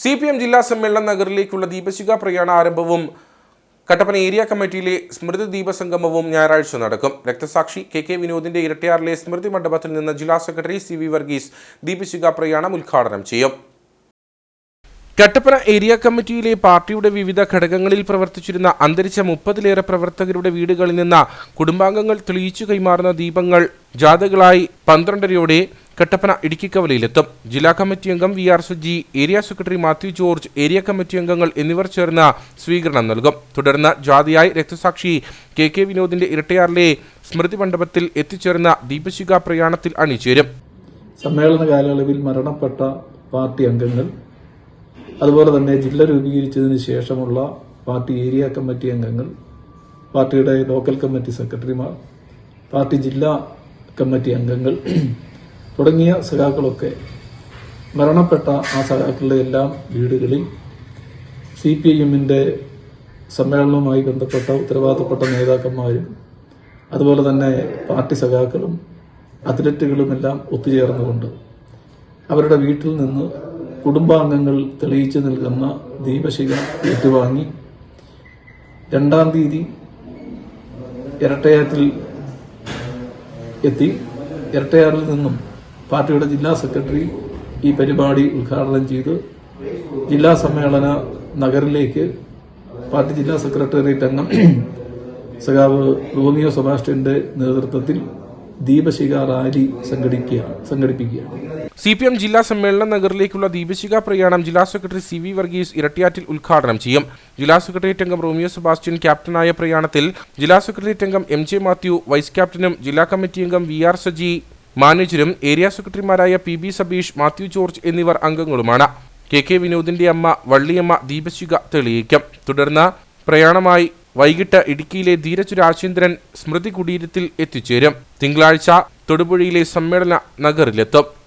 C P M ജില്ലാ സമ്മേളന നഗറിലേക്കുള്ള ദീപശിഖ പ്രയാണ ആരംഭവും കട്ടപ്പന ഏരിയ കമ്മിറ്റിയിലെ സ്മൃതി ദീപസംഗമവും ഞായറാഴ്ച നടക്കും. രക്തസാക്ഷി കെ കെ വിനോദിന്റെ ഇരട്ടയാറിലെ സ്മൃതി മണ്ഡപത്തിൽ നിന്ന് ജില്ലാ സെക്രട്ടറി സി വി വർഗീസ് ദീപശിഖ പ്രയാണം ഉദ്ഘാടനം ചെയ്യും. കട്ടപ്പന ഏരിയ കമ്മിറ്റിയിലെ പാർട്ടിയുടെ വിവിധ ഘടകങ്ങളിൽ പ്രവർത്തിച്ചിരുന്ന അന്തരിച്ച മുപ്പതിലേറെ പ്രവർത്തകരുടെ വീടുകളിൽ നിന്ന് കുടുംബാംഗങ്ങൾ തെളിയിച്ചു കൈമാറുന്ന ദീപങ്ങൾ ജാഥകളായി പന്ത്രണ്ടരയോടെ കട്ടപ്പന ഇടുക്കിക്കവലയിലെത്തും ജില്ലാ കമ്മിറ്റി അംഗം V R Suji area secretary Mathew George area committee അംഗങ്ങൾ എന്നിവർ ചേർന്ന് സ്വീകരണം നൽകും. തുടർന്ന് ജാതിയായി രക്തസാക്ഷി കെ കെ വിനോദിന്റെ ഇരട്ടയാറിലെ സ്മൃതി മണ്ഡപത്തിൽ എത്തിച്ചേർന്ന ദീപശിഖ പ്രയാണത്തിൽ അണിചേരും. സമ്മേളന കാലയളവിൽ മരണപ്പെട്ട പാർട്ടി അംഗങ്ങൾ അതുപോലെ തന്നെ ജില്ല രൂപീകരിച്ചതിന് ശേഷമുള്ള പാർട്ടി ഏരിയ കമ്മിറ്റി അംഗങ്ങൾ പാർട്ടിയുടെ ലോക്കൽ കമ്മിറ്റി സെക്രട്ടറിമാർ പാർട്ടി ജില്ലാ കമ്മിറ്റി അംഗങ്ങൾ തുടങ്ങിയ സഖാക്കളൊക്കെ മരണപ്പെട്ട ആ സഖാക്കളുടെ എല്ലാം വീടുകളിൽ സി പി ഐ എമ്മിന്റെ സമ്മേളനവുമായി ബന്ധപ്പെട്ട ഉത്തരവാദിത്തപ്പെട്ട നേതാക്കന്മാരും അതുപോലെ തന്നെ പാർട്ടി സഖാക്കളും അത്ലറ്റുകളുമെല്ലാം ഒത്തുചേർന്നുകൊണ്ട് അവരുടെ വീട്ടിൽ നിന്ന് കുടുംബാംഗങ്ങൾ തെളിയിച്ചു നിൽക്കുന്ന ദീപശിഖ ഏറ്റുവാങ്ങി രണ്ടാം തീയതി ഇരട്ടയാറ്റിൽ എത്തി. ഇരട്ടയാറിൽ നിന്നും പാർട്ടിയുടെ ജില്ലാ സെക്രട്ടറി ഈ പരിപാടി ഉദ്ഘാടനം ചെയ്ത് ജില്ലാ സമ്മേളന നഗറിലേക്ക് പാർട്ടി ജില്ലാ സെക്രട്ടേറിയറ്റ് അംഗം സഖാവ് റോമിയോ സെബാസ്റ്റ്യന്റെ നേതൃത്വത്തിൽ ദീപശിഖ റാലി സംഘടിക്കുകയാണ് സംഘടിപ്പിക്കുകയാണ് സി പി എം ജില്ലാ സമ്മേളന നഗറിലേക്കുള്ള ദീപശിഖ പ്രയാണം ജില്ലാ സെക്രട്ടറി സി വി വർഗീസ് ഇരട്ടിയാറ്റിൽ ഉദ്ഘാടനം ചെയ്യും. ജില്ലാ സെക്രട്ടേറിയറ്റ് അംഗം റോമിയോ സെബാസ്റ്റ്യൻ ക്യാപ്റ്റനായ പ്രയാണത്തിൽ ജില്ലാ സെക്രട്ടേറിയറ്റ് അംഗം എം ജെ മാത്യു വൈസ് ക്യാപ്റ്റനും ജില്ലാ കമ്മിറ്റി അംഗം വി ആർ സജി മാനേജരും ഏരിയ സെക്രട്ടറിമാരായ പി ബി സബീഷ് മാത്യു ജോർജ് എന്നിവർ അംഗങ്ങളുമാണ്. കെ കെ വിനോദിന്റെ അമ്മ വള്ളിയമ്മ ദീപശിക തെളിയിക്കും. തുടർന്ന് പ്രയാണമായി വൈകിട്ട് ഇടുക്കിയിലെ ധീരജ് രാജേന്ദ്രൻ സ്മൃതി കുടീരത്തിൽ എത്തിച്ചേരും. തിങ്കളാഴ്ച തൊടുപുഴയിലെ സമ്മേളന നഗറിലെത്തും.